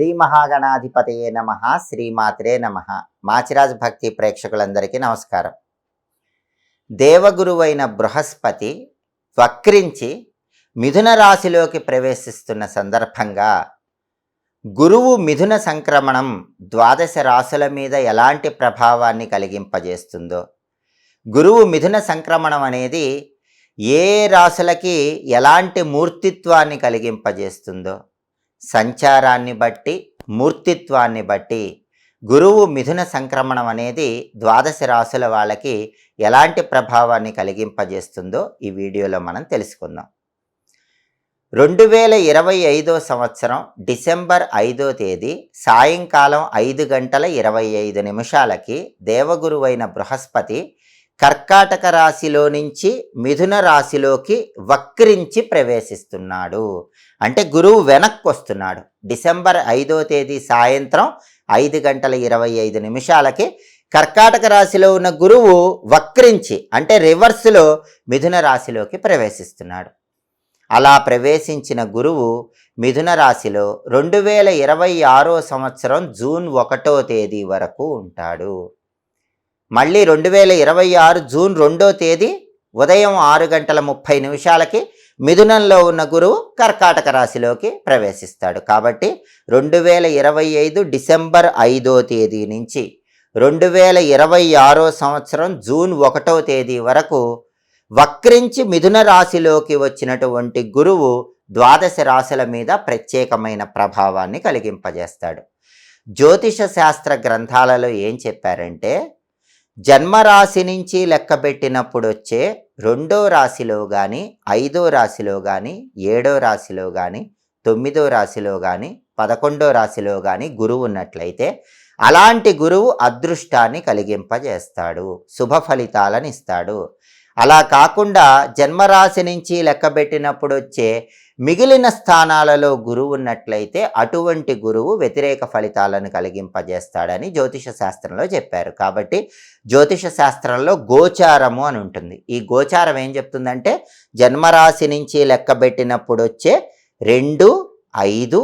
శ్రీ మహాగణాధిపతయే నమ శ్రీమాత్రే నమ. మాచిరాజ్ భక్తి ప్రేక్షకులందరికీ నమస్కారం. దేవగురువైన బృహస్పతి వక్రించి మిథున రాశిలోకి ప్రవేశిస్తున్న సందర్భంగా గురువు మిథున సంక్రమణం ద్వాదశ రాశుల మీద ఎలాంటి ప్రభావాన్ని కలిగింపజేస్తుందో గురువు మిథున సంక్రమణం అనేది ఏ రాశులకి ఎలాంటి మూర్తిత్వాన్ని కలిగింపజేస్తుందో సంచారాన్ని బట్టి మూర్తిత్వాన్ని బట్టి గురువు మిథున సంక్రమణం అనేది ద్వాదశ రాశుల వాళ్ళకి ఎలాంటి ప్రభావాన్ని కలిగింపజేస్తుందో ఈ వీడియోలో మనం తెలుసుకుందాం. రెండు వేల ఇరవై ఐదో సంవత్సరం డిసెంబర్ ఐదో తేదీ సాయంకాలం ఐదు గంటల ఇరవై ఐదు నిమిషాలకి దేవగురువైన బృహస్పతి కర్కాటక రాశిలో నుంచి మిథున రాశిలోకి వక్రించి ప్రవేశిస్తున్నాడు. అంటే గురువు వెనక్కి వస్తున్నాడు. డిసెంబర్ ఐదో తేదీ సాయంత్రం ఐదు గంటల ఇరవై ఐదు నిమిషాలకి కర్కాటక రాశిలో ఉన్న గురువు వక్రించి అంటే రివర్స్లో మిథున రాశిలోకి ప్రవేశిస్తున్నాడు. అలా ప్రవేశించిన గురువు మిథున రాశిలో రెండు వేల ఇరవై ఆరో సంవత్సరం జూన్ ఒకటో తేదీ వరకు ఉంటాడు. మళ్ళీ రెండు వేల ఇరవై ఆరు జూన్ రెండో తేదీ ఉదయం ఆరు గంటల ముప్పై నిమిషాలకి మిథునంలో ఉన్న గురువు కర్కాటక రాశిలోకి ప్రవేశిస్తాడు. కాబట్టి రెండు వేల ఇరవై ఐదు డిసెంబర్ ఐదో తేదీ నుంచి రెండు వేల ఇరవై ఆరో సంవత్సరం జూన్ ఒకటో తేదీ వరకు వక్రించి మిథున రాశిలోకి వచ్చినటువంటి గురువు ద్వాదశ రాశుల మీద ప్రత్యేకమైన ప్రభావాన్ని కలిగింపజేస్తాడు. జ్యోతిష శాస్త్ర గ్రంథాలలో ఏం చెప్పారంటే జన్మరాశి నుంచి లెక్కబెట్టినప్పుడు వచ్చే రెండో రాశిలో కానీ ఐదో రాశిలో కానీ ఏడో రాశిలో కానీ తొమ్మిదో రాశిలో కానీ పదకొండో రాశిలో కానీ గురువు ఉన్నట్లయితే అలాంటి గురువు అదృష్టాన్ని కలిగింపజేస్తాడు శుభ ఫలితాలను ఇస్తాడు. అలా కాకుండా జన్మరాశి నుంచి లెక్కబెట్టినప్పుడు వచ్చే మిగిలిన స్థానాలలో గురువు ఉన్నట్లయితే అటువంటి గురువు వ్యతిరేక ఫలితాలను కలిగింపజేస్తాడని జ్యోతిష శాస్త్రంలో చెప్పారు. కాబట్టి జ్యోతిష శాస్త్రంలో గోచారము అని ఉంటుంది. ఈ గోచారం ఏం చెప్తుందంటే జన్మరాశి నుంచి లెక్కబెట్టినప్పుడు వచ్చే రెండు ఐదు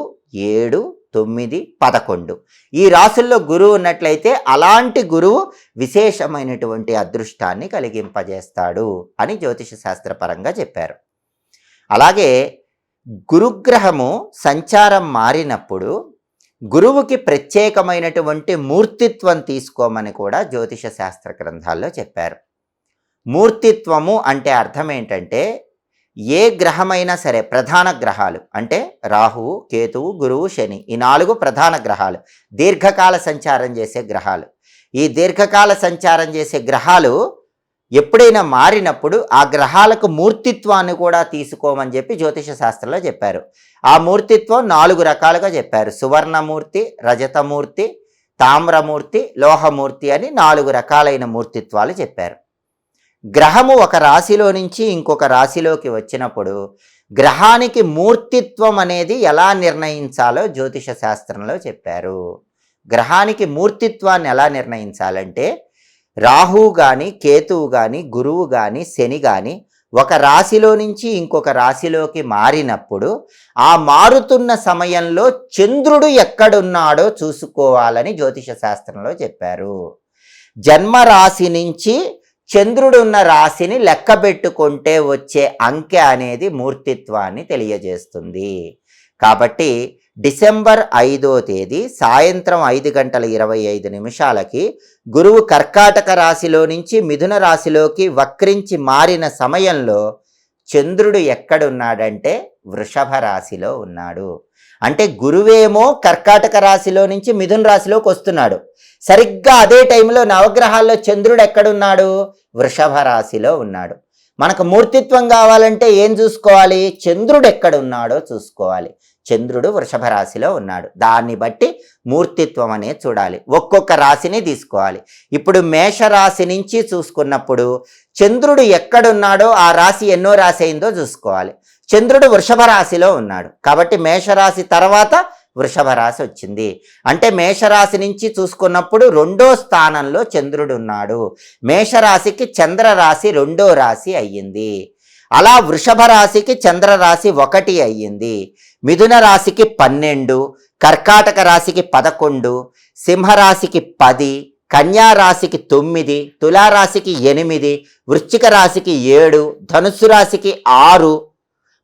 ఏడు తొమ్మిది పదకొండు. ఈ రాసుల్లో గురువు ఉన్నట్లయితే అలాంటి గురువు విశేషమైనటువంటి అదృష్టాన్ని కలిగింపజేస్తాడు అని జ్యోతిష శాస్త్రపరంగా చెప్పారు. అలాగే గురుగ్రహము సంచారం మారినప్పుడు గురువుకి ప్రత్యేకమైనటువంటి మూర్తిత్వం తీసుకోమని కూడా జ్యోతిష శాస్త్ర గ్రంథాల్లో చెప్పారు. మూర్తిత్వము అంటే అర్థం ఏంటంటే ఏ గ్రహమైనా సరే ప్రధాన గ్రహాలు అంటే రాహువు కేతువు గురువు శని ఈ నాలుగు ప్రధాన గ్రహాలు దీర్ఘకాల సంచారం చేసే గ్రహాలు. ఈ దీర్ఘకాల సంచారం చేసే గ్రహాలు ఎప్పుడైనా మారినప్పుడు ఆ గ్రహాలకు మూర్తిత్వాన్ని కూడా తీసుకోమని చెప్పి జ్యోతిష శాస్త్రంలో చెప్పారు. ఆ మూర్తిత్వం నాలుగు రకాలుగా చెప్పారు. సువర్ణమూర్తి రజతమూర్తి తామ్రమూర్తి లోహమూర్తి అని నాలుగు రకాలైన మూర్తిత్వాలు చెప్పారు. గ్రహము ఒక రాశిలో నుంచి ఇంకొక రాశిలోకి వచ్చినప్పుడు గ్రహానికి మూర్తిత్వం అనేది ఎలా నిర్ణయించాలో జ్యోతిష శాస్త్రంలో చెప్పారు. గ్రహానికి మూర్తిత్వాన్ని ఎలా నిర్ణయించాలంటే రాహు కానీ కేతువు కానీ గురువు కానీ శని కానీ ఒక రాశిలో నుంచి ఇంకొక రాశిలోకి మారినప్పుడు ఆ మారుతున్న సమయంలో చంద్రుడు ఎక్కడున్నాడో చూసుకోవాలని జ్యోతిష శాస్త్రంలో చెప్పారు. జన్మరాశి నుంచి చంద్రుడున్న రాశిని లెక్క పెట్టుకుంటే వచ్చే అంకె అనేది మూర్తిత్వాన్ని తెలియజేస్తుంది. కాబట్టి డిసెంబర్ ఐదో తేదీ సాయంత్రం ఐదు గంటల ఇరవై ఐదు నిమిషాలకి గురువు కర్కాటక రాశిలో నుంచి మిథున రాశిలోకి వక్రించి మారిన సమయంలో చంద్రుడు ఎక్కడున్నాడంటే వృషభ రాశిలో ఉన్నాడు. అంటే గురువేమో కర్కాటక రాశిలో నుంచి మిథున రాశిలోకి వస్తున్నాడు. సరిగ్గా అదే టైంలో నవగ్రహాల్లో చంద్రుడు ఎక్కడున్నాడు? వృషభ రాశిలో ఉన్నాడు. మనకు మూర్తిత్వం కావాలంటే ఏం చూసుకోవాలి? చంద్రుడు ఎక్కడున్నాడో చూసుకోవాలి. చంద్రుడు వృషభ రాశిలో ఉన్నాడు. దాన్ని బట్టి మూర్తిత్వం అనేది చూడాలి. ఒక్కొక్క రాశిని తీసుకోవాలి. ఇప్పుడు మేషరాశి నుంచి చూసుకున్నప్పుడు చంద్రుడు ఎక్కడున్నాడో ఆ రాశి ఎన్నో రాశి అయిందో చూసుకోవాలి. చంద్రుడు వృషభ రాశిలో ఉన్నాడు. కాబట్టి మేషరాశి తర్వాత వృషభ రాశి వచ్చింది. అంటే మేషరాశి నుంచి చూసుకున్నప్పుడు రెండో స్థానంలో చంద్రుడు ఉన్నాడు. మేషరాశికి చంద్రరాశి రెండో రాశి అయ్యింది. అలా వృషభ రాశికి చంద్రరాశి ఒకటి అయ్యింది. మిథున రాశికి పన్నెండు కర్కాటక రాశికి పదకొండు సింహరాశికి పది కన్యా రాశికి తొమ్మిది తులారాశికి ఎనిమిది వృశ్చిక రాశికి ఏడు ధనుస్సు రాశికి ఆరు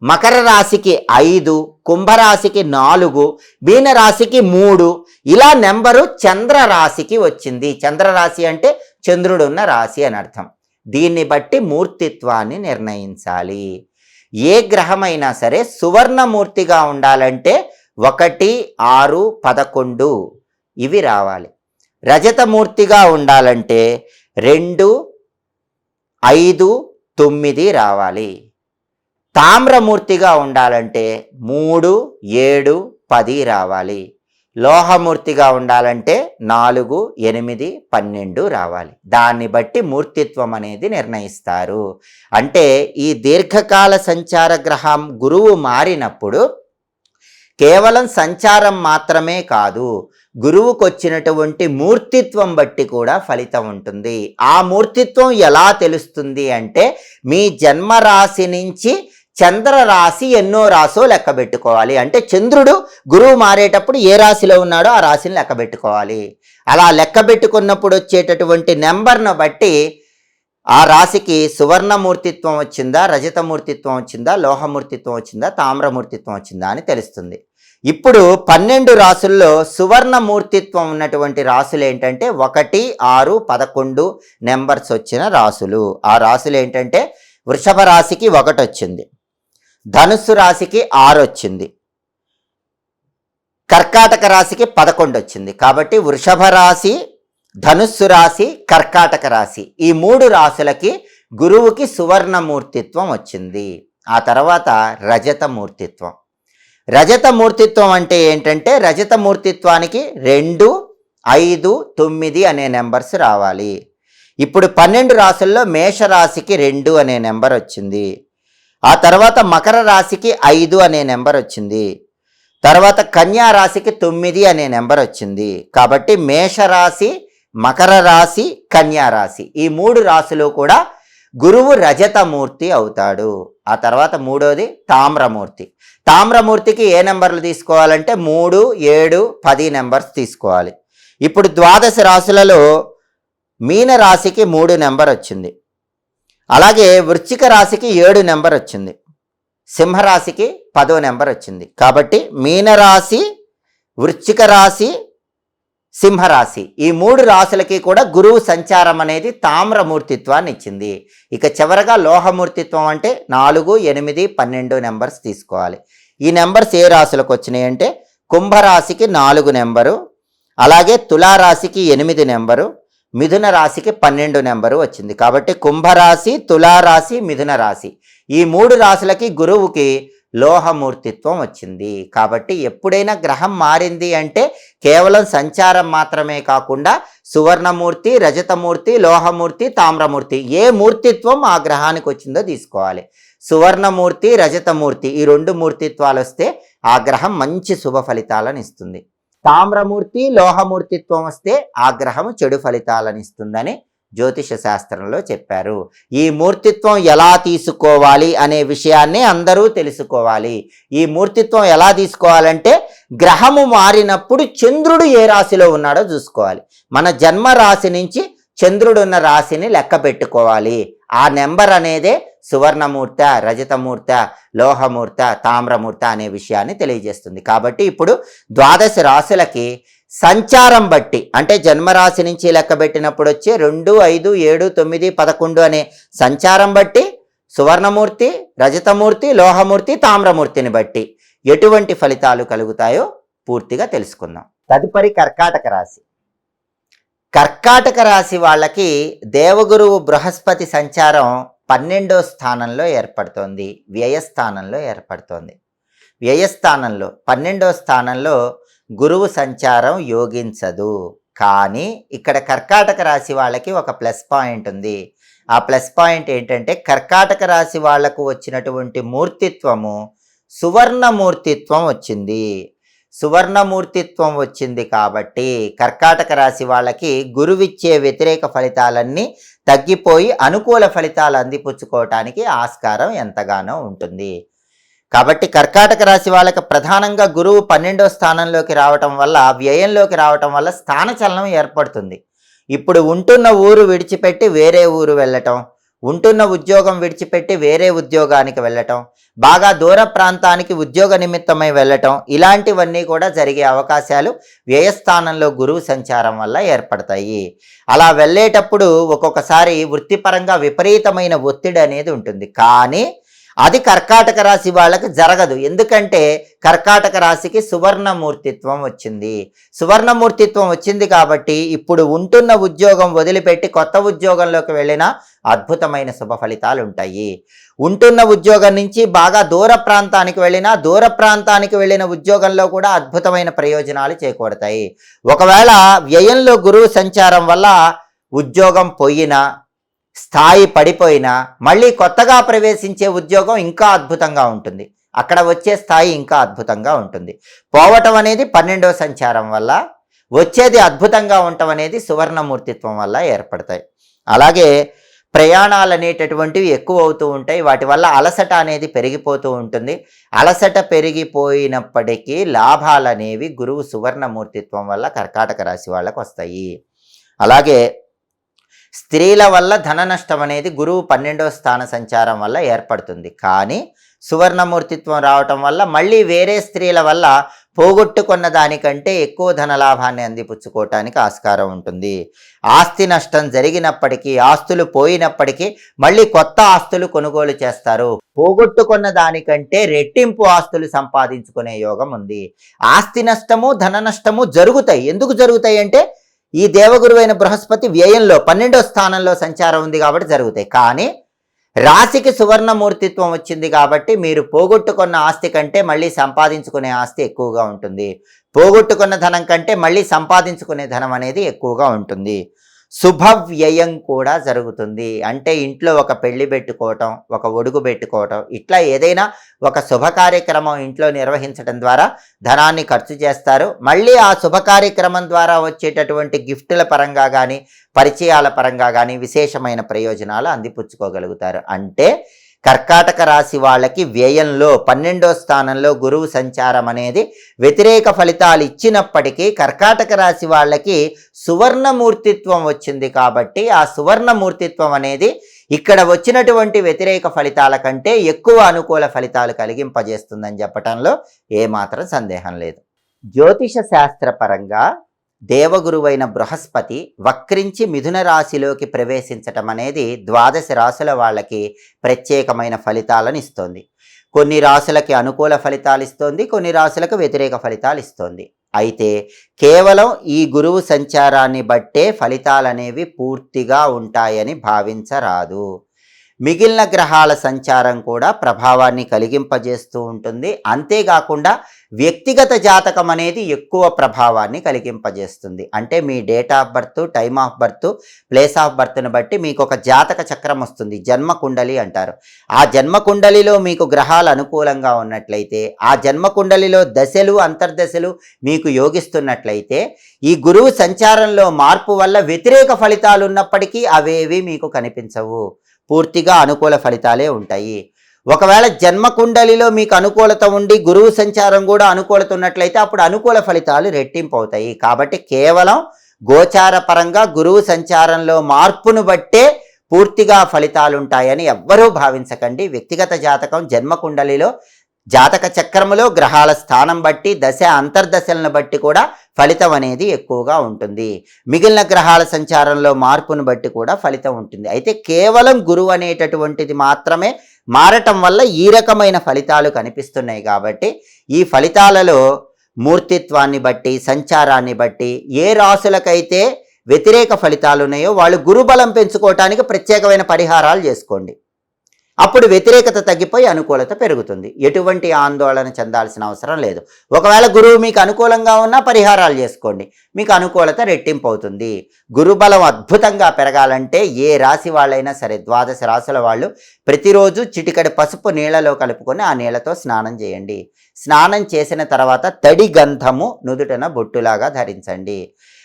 మకర రాశికి ఐదు కుంభరాశికి నాలుగు మీనరాశికి మూడు. ఇలా నెంబరు చంద్రరాశికి వచ్చింది. చంద్రరాశి అంటే చంద్రుడున్న రాశి అని అర్థం. దీన్ని బట్టి మూర్తిత్వాన్ని నిర్ణయించాలి. ఏ గ్రహమైనా సరే సువర్ణమూర్తిగా ఉండాలంటే ఒకటి ఆరు పదకొండు ఇవి రావాలి. రజతమూర్తిగా ఉండాలంటే రెండు ఐదు తొమ్మిది రావాలి. తామ్రమూర్తిగా ఉండాలంటే మూడు ఏడు పది రావాలి. లోహమూర్తిగా ఉండాలంటే నాలుగు ఎనిమిది పన్నెండు రావాలి. దాన్ని బట్టి మూర్తిత్వం అనేది నిర్ణయిస్తారు. అంటే ఈ దీర్ఘకాల సంచార గ్రహం గురువు మారినప్పుడు కేవలం సంచారం మాత్రమే కాదు గురువుకు వచ్చినటువంటి మూర్తిత్వం బట్టి కూడా ఫలితం ఉంటుంది. ఆ మూర్తిత్వం ఎలా తెలుస్తుంది అంటే మీ జన్మరాశి నుంచి చంద్ర రాశి ఎన్నో రాసో లెక్క పెట్టుకోవాలి. అంటే చంద్రుడు గురువు మారేటప్పుడు ఏ రాశిలో ఉన్నాడో ఆ రాశిని లెక్క పెట్టుకోవాలి. అలా లెక్క పెట్టుకున్నప్పుడు వచ్చేటటువంటి నెంబర్ను బట్టి ఆ రాశికి సువర్ణమూర్తిత్వం వచ్చిందా రజతమూర్తిత్వం వచ్చిందా లోహమూర్తిత్వం వచ్చిందా తామ్రమూర్తిత్వం వచ్చిందా అని తెలుస్తుంది. ఇప్పుడు పన్నెండు రాసుల్లో సువర్ణమూర్తిత్వం ఉన్నటువంటి రాసులు ఏంటంటే ఒకటి ఆరు పదకొండు నెంబర్స్ వచ్చిన రాసులు ఆ రాసులు ఏంటంటే వృషభ రాశికి ఒకటి వచ్చింది. ధనుస్సు రాశికి ఆరు వచ్చింది కర్కాటక రాశికి పదకొండు వచ్చింది కాబట్టి వృషభ రాశి ధనుస్సు రాశి కర్కాటక రాశి. ఈ మూడు రాశులకి గురువుకి సువర్ణమూర్తిత్వం వచ్చింది. ఆ తర్వాత రజతమూర్తిత్వం. రజతమూర్తిత్వం అంటే ఏంటంటే రజతమూర్తిత్వానికి రెండు ఐదు తొమ్మిది అనే నెంబర్స్ రావాలి. ఇప్పుడు పన్నెండు రాసుల్లో మేషరాశికి రెండు అనే నెంబర్ వచ్చింది. ఆ తర్వాత మకర రాశికి ఐదు అనే నెంబర్ వచ్చింది. తర్వాత కన్యా రాశికి తొమ్మిది అనే నెంబర్ వచ్చింది. కాబట్టి మేషరాశి మకర రాశి కన్యా రాశి. ఈ మూడు రాశులు కూడా గురువు రజతమూర్తి అవుతాడు. ఆ తర్వాత మూడోది తామ్రమూర్తి. తామ్రమూర్తికి ఏ నెంబర్లు తీసుకోవాలంటే మూడు ఏడు పది నెంబర్స్ తీసుకోవాలి. ఇప్పుడు ద్వాదశ రాశులలో మీన రాశికి మూడు నెంబర్ వచ్చింది. అలాగే వృశ్చిక రాశికి ఏడు నెంబర్ వచ్చింది. సింహరాశికి పదో నెంబర్ వచ్చింది. కాబట్టి మీనరాశి వృశ్చిక రాశి సింహరాశి. ఈ మూడు రాశులకి కూడా గురువు సంచారం అనేది తామ్రమూర్తిత్వాన్ని ఇచ్చింది. ఇక చివరగా లోహమూర్తిత్వం అంటే నాలుగు ఎనిమిది పన్నెండు నెంబర్స్ తీసుకోవాలి. ఈ నెంబర్స్ ఏ రాశులకు వచ్చినాయి అంటే కుంభరాశికి నాలుగు నెంబరు అలాగే తులారాశికి ఎనిమిది నెంబరు మిథున రాశికి పన్నెండు నెంబరు వచ్చింది. కాబట్టి కుంభరాశి తులారాశి మిథున రాశి. ఈ మూడు రాశులకి గురువుకి లోహమూర్తిత్వం వచ్చింది. కాబట్టి ఎప్పుడైనా గ్రహం మారింది అంటే కేవలం సంచారం మాత్రమే కాకుండా సువర్ణమూర్తి రజతమూర్తి లోహమూర్తి తామ్రమూర్తి ఏ మూర్తిత్వం ఆ గ్రహానికి వచ్చిందో తీసుకోవాలి. సువర్ణమూర్తి రజతమూర్తి ఈ రెండు మూర్తిత్వాలు వస్తే ఆ గ్రహం మంచి శుభ ఫలితాలను ఇస్తుంది. తామ్రమూర్తి లోహమూర్తిత్వం వస్తే ఆ గ్రహం చెడు ఫలితాలనిస్తుందని జ్యోతిష శాస్త్రంలో చెప్పారు. ఈ మూర్తిత్వం ఎలా తీసుకోవాలి అనే విషయాన్ని అందరూ తెలుసుకోవాలి. ఈ మూర్తిత్వం ఎలా తీసుకోవాలంటే గ్రహము మారినప్పుడు చంద్రుడు ఏ రాశిలో ఉన్నాడో చూసుకోవాలి. మన జన్మ రాశి నుంచి చంద్రుడున్న రాశిని లెక్క పెట్టుకోవాలి. ఆ నెంబర్ అనేదే సువర్ణమూర్త రజతమూర్త లోహమూర్త తామ్రమూర్త అనే విషయాన్ని తెలియజేస్తుంది. కాబట్టి ఇప్పుడు ద్వాదశ రాశులకి సంచారం బట్టి అంటే జన్మరాశి నుంచి లెక్కబెట్టినప్పుడు వచ్చి రెండు ఐదు ఏడు తొమ్మిది పదకొండు అనే సంచారం బట్టి సువర్ణమూర్తి రజతమూర్తి లోహమూర్తి తామ్రమూర్తిని బట్టి ఎటువంటి ఫలితాలు కలుగుతాయో పూర్తిగా తెలుసుకుందాం. తదుపరి కర్కాటక రాశి. కర్కాటక రాశి వాళ్ళకి దేవగురువు బృహస్పతి సంచారం పన్నెండో స్థానంలో ఏర్పడుతోంది. వ్యయస్థానంలో ఏర్పడుతోంది. వ్యయస్థానంలో పన్నెండో స్థానంలో గురువు సంచారం యోగించదు. కానీ ఇక్కడ కర్కాటక రాశి వాళ్ళకి ఒక ప్లస్ పాయింట్ ఉంది. ఆ ప్లస్ పాయింట్ ఏంటంటే కర్కాటక రాశి వాళ్ళకు వచ్చినటువంటి మూర్తిత్వము సువర్ణ మూర్తిత్వం వచ్చింది. సువర్ణమూర్తిత్వం వచ్చింది కాబట్టి కర్కాటక రాశి వాళ్ళకి గురువిచ్చే వ్యతిరేక ఫలితాలన్నీ తగ్గిపోయి అనుకూల ఫలితాలు అందిపుచ్చుకోవటానికి ఆస్కారం ఎంతగానో ఉంటుంది. కాబట్టి కర్కాటక రాశి వాళ్ళకి ప్రధానంగా గురువు పన్నెండో స్థానంలోకి రావటం వల్ల వ్యయంలోకి రావటం వల్ల స్థానచలనం ఏర్పడుతుంది. ఇప్పుడు ఉంటున్న ఊరు విడిచిపెట్టి వేరే ఊరు వెళ్ళటం ఉంటున్న ఉద్యోగం విడిచిపెట్టి వేరే ఉద్యోగానికి వెళ్ళటం బాగా దూర ప్రాంతానికి ఉద్యోగ నిమిత్తమై వెళ్ళటం ఇలాంటివన్నీ కూడా జరిగే అవకాశాలు వ్యయస్థానంలో గురువు సంచారం వల్ల ఏర్పడతాయి. అలా వెళ్ళేటప్పుడు ఒక్కొక్కసారి వృత్తిపరంగా విపరీతమైన ఒత్తిడి అనేది ఉంటుంది. కానీ అది కర్కాటక రాశి వాళ్ళకి జరగదు. ఎందుకంటే కర్కాటక రాశికి సువర్ణమూర్తిత్వం వచ్చింది. సువర్ణమూర్తిత్వం వచ్చింది కాబట్టి ఇప్పుడు ఉంటున్న ఉద్యోగం వదిలిపెట్టి కొత్త ఉద్యోగంలోకి వెళ్ళినా అద్భుతమైన శుభ ఫలితాలు ఉంటాయి ఉంటున్న ఉద్యోగం నుంచి బాగా దూర ప్రాంతానికి వెళ్ళినా దూర ప్రాంతానికి వెళ్ళిన ఉద్యోగంలో కూడా అద్భుతమైన ప్రయోజనాలు చేకూడతాయి ఒకవేళ వ్యయంలో గురువు సంచారం వల్ల ఉద్యోగం పోయినా స్థాయి పడిపోయినా మళ్ళీ కొత్తగా ప్రవేశించే ఉద్యోగం ఇంకా అద్భుతంగా ఉంటుంది. అక్కడ వచ్చే స్థాయి ఇంకా అద్భుతంగా ఉంటుంది. పోవటం అనేది పన్నెండవ సంచారం వల్ల వచ్చేది అద్భుతంగా ఉండటం అనేది సువర్ణమూర్తిత్వం వల్ల ఏర్పడతాయి. అలాగే ప్రయాణాలు అనేటటువంటివి ఎక్కువ అవుతూ ఉంటాయి. వాటి వల్ల అలసట అనేది పెరిగిపోతూ ఉంటుంది. అలసట పెరిగిపోయినప్పటికీ లాభాలు అనేవి గురువు సువర్ణమూర్తిత్వం వల్ల కర్కాటక రాశి వాళ్ళకు వస్తాయి. అలాగే స్త్రీల వల్ల ధన నష్టం అనేది గురువు పన్నెండవ స్థాన సంచారం వల్ల ఏర్పడుతుంది. కానీ సువర్ణమూర్తిత్వం రావటం వల్ల మళ్ళీ వేరే స్త్రీల వల్ల పోగొట్టుకున్న దానికంటే ఎక్కువ ధనలాభాన్ని అందిపుచ్చుకోవటానికి ఆస్కారం ఉంటుంది. ఆస్తి నష్టం జరిగినప్పటికీ ఆస్తులు పోయినప్పటికీ మళ్ళీ కొత్త ఆస్తులు కొనుగోలు చేస్తారు. పోగొట్టుకున్న దానికంటే రెట్టింపు ఆస్తులు సంపాదించుకునే యోగం ఉంది. ఆస్తి నష్టము ధన నష్టము జరుగుతాయి. ఎందుకు జరుగుతాయి అంటే ఈ దేవగురువైన బృహస్పతి వ్యయంలో పన్నెండో స్థానంలో సంచారం ఉంది కాబట్టి జరుగుతాయి. కానీ రాశికి సువర్ణమూర్తిత్వం వచ్చింది కాబట్టి మీరు పోగొట్టుకున్న ఆస్తి కంటే మళ్ళీ సంపాదించుకునే ఆస్తి ఎక్కువగా ఉంటుంది. పోగొట్టుకున్న ధనం కంటే మళ్ళీ సంపాదించుకునే ధనం అనేది ఎక్కువగా ఉంటుంది. శుభ వ్యయం కూడా జరుగుతుంది. అంటే ఇంట్లో ఒక పెళ్ళి పెట్టుకోవటం ఒక ఒడుగు పెట్టుకోవటం ఇట్లా ఏదైనా ఒక శుభ కార్యక్రమం ఇంట్లో నిర్వహించడం ద్వారా ధనాన్ని ఖర్చు చేస్తారు. మళ్ళీ ఆ శుభ కార్యక్రమం ద్వారా వచ్చేటటువంటి గిఫ్టుల పరంగా కానీ పరిచయాల పరంగా కానీ విశేషమైన ప్రయోజనాలు అందిపుచ్చుకోగలుగుతారు. అంటే కర్కాటక రాశి వాళ్ళకి వ్యయంలో పన్నెండో స్థానంలో గురువు సంచారం అనేది వ్యతిరేక ఫలితాలు ఇచ్చినప్పటికీ కర్కాటక రాశి వాళ్ళకి సువర్ణమూర్తిత్వం వచ్చింది కాబట్టి ఆ సువర్ణమూర్తిత్వం అనేది ఇక్కడ వచ్చినటువంటి వ్యతిరేక ఫలితాల కంటే ఎక్కువ అనుకూల ఫలితాలు కలిగింపజేస్తుందని చెప్పటంలో ఏమాత్రం సందేహం లేదు. జ్యోతిష శాస్త్రపరంగా దేవగురువైన బృహస్పతి వక్రించి మిథున రాశిలోకి ప్రవేశించటం అనేది ద్వాదశ రాశుల వాళ్ళకి ప్రత్యేకమైన ఫలితాలను ఇస్తోంది. కొన్ని రాశులకి అనుకూల ఫలితాలు ఇస్తోంది కొన్ని రాశులకు వ్యతిరేక ఫలితాలు ఇస్తోంది. అయితే కేవలం ఈ గురువు సంచారాన్ని బట్టే ఫలితాలు అనేవి పూర్తిగా ఉంటాయని భావించరాదు. మిగిలిన గ్రహాల సంచారం కూడా ప్రభావాన్ని కలిగింపజేస్తూ ఉంటుంది. అంతేకాకుండా వ్యక్తిగత జాతకం అనేది ఎక్కువ ప్రభావాన్ని కలిగింపజేస్తుంది. అంటే మీ date of birth time of birth place of బర్త్ను బట్టి మీకు ఒక జాతక చక్రం వస్తుంది. జన్మ కుండలి అంటారు. ఆ జన్మ కుండలిలో మీకు గ్రహాలు అనుకూలంగా ఉన్నట్లయితే ఆ జన్మ కుండలిలో దశలు అంతర్దశలు మీకు యోగిస్తున్నట్లయితే ఈ గురువు సంచారంలో మార్పు వల్ల వ్యతిరేక ఫలితాలు ఉన్నప్పటికీ అవేవి మీకు కనిపించవు. పూర్తిగా అనుకూల ఫలితాలే ఉంటాయి. ఒకవేళ జన్మ కుండలిలో మీకు అనుకూలత ఉండి గురువు సంచారం కూడా అనుకూలత ఉన్నట్లయితే అప్పుడు అనుకూల ఫలితాలు రెట్టింపు అవుతాయి. కాబట్టి కేవలం గోచార పరంగా గురువు సంచారంలో మార్పును బట్టే పూర్తిగా ఫలితాలు ఉంటాయని ఎవ్వరూ భావించకండి. వ్యక్తిగత జాతకం జన్మ కుండలిలో జాతక చక్రములో గ్రహాల స్థానం బట్టి దశ అంతర్దశలను బట్టి కూడా ఫలితం అనేది ఎక్కువగా ఉంటుంది. మిగిలిన గ్రహాల సంచారంలో మార్పును బట్టి కూడా ఫలితం ఉంటుంది. అయితే కేవలం గురువు అనేటటువంటిది మాత్రమే మారటం వల్ల ఈ రకమైన ఫలితాలు కనిపిస్తున్నాయి కాబట్టి ఈ ఫలితాలలో మూర్తిత్వాన్ని బట్టి సంచారాన్ని బట్టి ఏ రాసులకైతే వ్యతిరేక ఫలితాలు ఉన్నాయో వాళ్ళు గురుబలం పెంచుకోవటానికి ప్రత్యేకమైన పరిహారాలు చేసుకోండి. అప్పుడు వ్యతిరేకత తగ్గిపోయి అనుకూలత పెరుగుతుంది. ఎటువంటి ఆందోళన చెందాల్సిన అవసరం లేదు. ఒకవేళ గురువు మీకు అనుకూలంగా ఉన్నా పరిహారాలు చేసుకోండి. మీకు అనుకూలత రెట్టింపు అవుతుంది గురుబలం అద్భుతంగా పెరగాలంటే ఏ రాశి వాళ్ళైనా సరే ద్వాదశ రాశుల వాళ్ళు ప్రతిరోజు చిటికడి పసుపు నీళ్ళలో కలుపుకొని ఆ నీళ్ళతో స్నానం చేయండి. స్నానం చేసిన తర్వాత తడి గంధము నుదుటన బొట్టులాగా ధరించండి.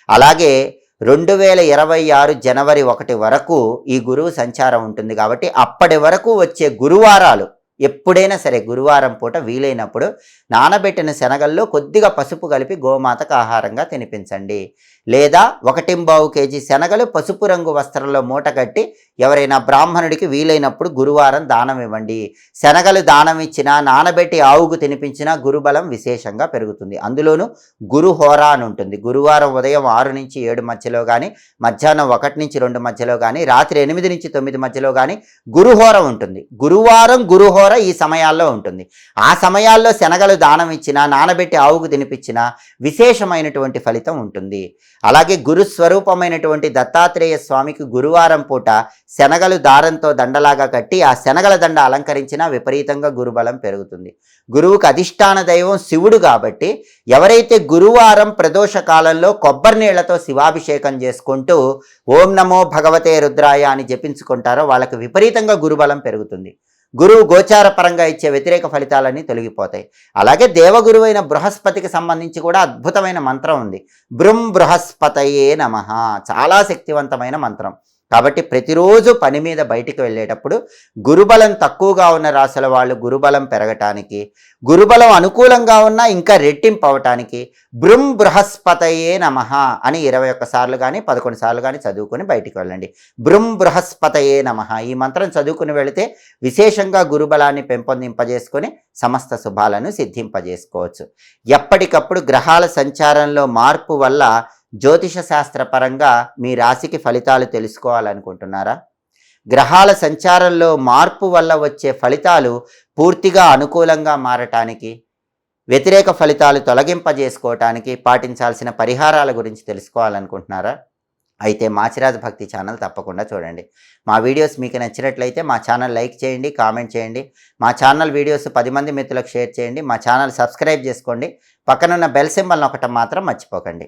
అలాగే రెండు వేల ఇరవై ఆరు జనవరి ఒకటి వరకు ఈ గురువు సంచారం ఉంటుంది కాబట్టి అప్పటి వరకు వచ్చే గురువారాలు ఎప్పుడైనా సరే గురువారం పూట వీలైనప్పుడు నానబెట్టిన శనగల్లో కొద్దిగా పసుపు కలిపి గోమాతకు ఆహారంగా తినిపించండి. లేదా ఒకటింబావు కేజీ శనగలు పసుపు రంగు వస్త్రంలో మూట కట్టి ఎవరైనా బ్రాహ్మణుడికి వీలైనప్పుడు గురువారం దానం ఇవ్వండి. శనగలు దానం ఇచ్చినా నానబెట్టి ఆవుకు తినిపించినా గురుబలం విశేషంగా పెరుగుతుంది. అందులోనూ గురు హోరా అని ఉంటుంది. గురువారం ఉదయం ఆరు నుంచి ఏడు మధ్యలో కానీ మధ్యాహ్నం ఒకటి నుంచి రెండు మధ్యలో కానీ రాత్రి ఎనిమిది నుంచి తొమ్మిది మధ్యలో కానీ గురుహోర ఉంటుంది. గురువారం గురుహోర ఈ సమయాల్లో ఉంటుంది. ఆ సమయాల్లో శనగలు దానం ఇచ్చినా నానబెట్టి ఆవుకు తినిపించినా విశేషమైనటువంటి ఫలితం ఉంటుంది. అలాగే గురు స్వరూపమైనటువంటి దత్తాత్రేయ స్వామికి గురువారం పూట శనగలు దారంతో దండలాగా కట్టి ఆ శనగల దండ అలంకరించినా విపరీతంగా గురుబలం పెరుగుతుంది. గురువుకు అధిష్టాన దైవం శివుడు కాబట్టి ఎవరైతే గురువారం ప్రదోష కాలంలో కొబ్బరి నీళ్ళతో శివాభిషేకం చేసుకుంటూ ఓం నమో భగవతే రుద్రాయ అని జపించుకుంటారో వాళ్ళకి విపరీతంగా గురుబలం పెరుగుతుంది. గురువు గోచార పరంగా ఇచ్చే వ్యతిరేక ఫలితాలన్నీ తొలగిపోతాయి. అలాగే దేవగురువైన బృహస్పతికి సంబంధించి కూడా అద్భుతమైన మంత్రం ఉంది. బృం బృహస్పతయే నమ. చాలా శక్తివంతమైన మంత్రం. కాబట్టి ప్రతిరోజు పని మీద బయటికి వెళ్ళేటప్పుడు గురుబలం తక్కువగా ఉన్న రాశుల వాళ్ళు గురుబలం పెరగటానికి గురుబలం అనుకూలంగా ఉన్నా ఇంకా రెట్టింపు అవటానికి బృం బృహస్పతయే నమ అని ఇరవై ఒక్క సార్లు కానీ పదకొండు సార్లు కానీ చదువుకొని బయటికి వెళ్ళండి. బృం బృహస్పతయే నమ ఈ మంత్రం చదువుకుని వెళితే విశేషంగా గురుబలాన్ని పెంపొందింపజేసుకొని సమస్త శుభాలను సిద్ధింపజేసుకోవచ్చు. ఎప్పటికప్పుడు గ్రహాల సంచారంలో మార్పు వల్ల జ్యోతిష శాస్త్రపరంగా మీ రాశికి ఫలితాలు తెలుసుకోవాలనుకుంటున్నారా? గ్రహాల సంచారంలో మార్పు వల్ల వచ్చే ఫలితాలు పూర్తిగా అనుకూలంగా మారటానికి వ్యతిరేక ఫలితాలు తొలగింపజేసుకోవటానికి పాటించాల్సిన పరిహారాల గురించి తెలుసుకోవాలనుకుంటున్నారా? అయితే మాచిరాజ్ భక్తి ఛానల్ తప్పకుండా చూడండి. మా వీడియోస్ మీకు నచ్చినట్లయితే మా ఛానల్ లైక్ చేయండి కామెంట్ చేయండి. మా ఛానల్ వీడియోస్ పది మంది మిత్రులకు షేర్ చేయండి. మా ఛానల్ సబ్స్క్రైబ్ చేసుకోండి. పక్కనున్న బెల్ సింబల్ నొక్కటం మాత్రం మర్చిపోకండి.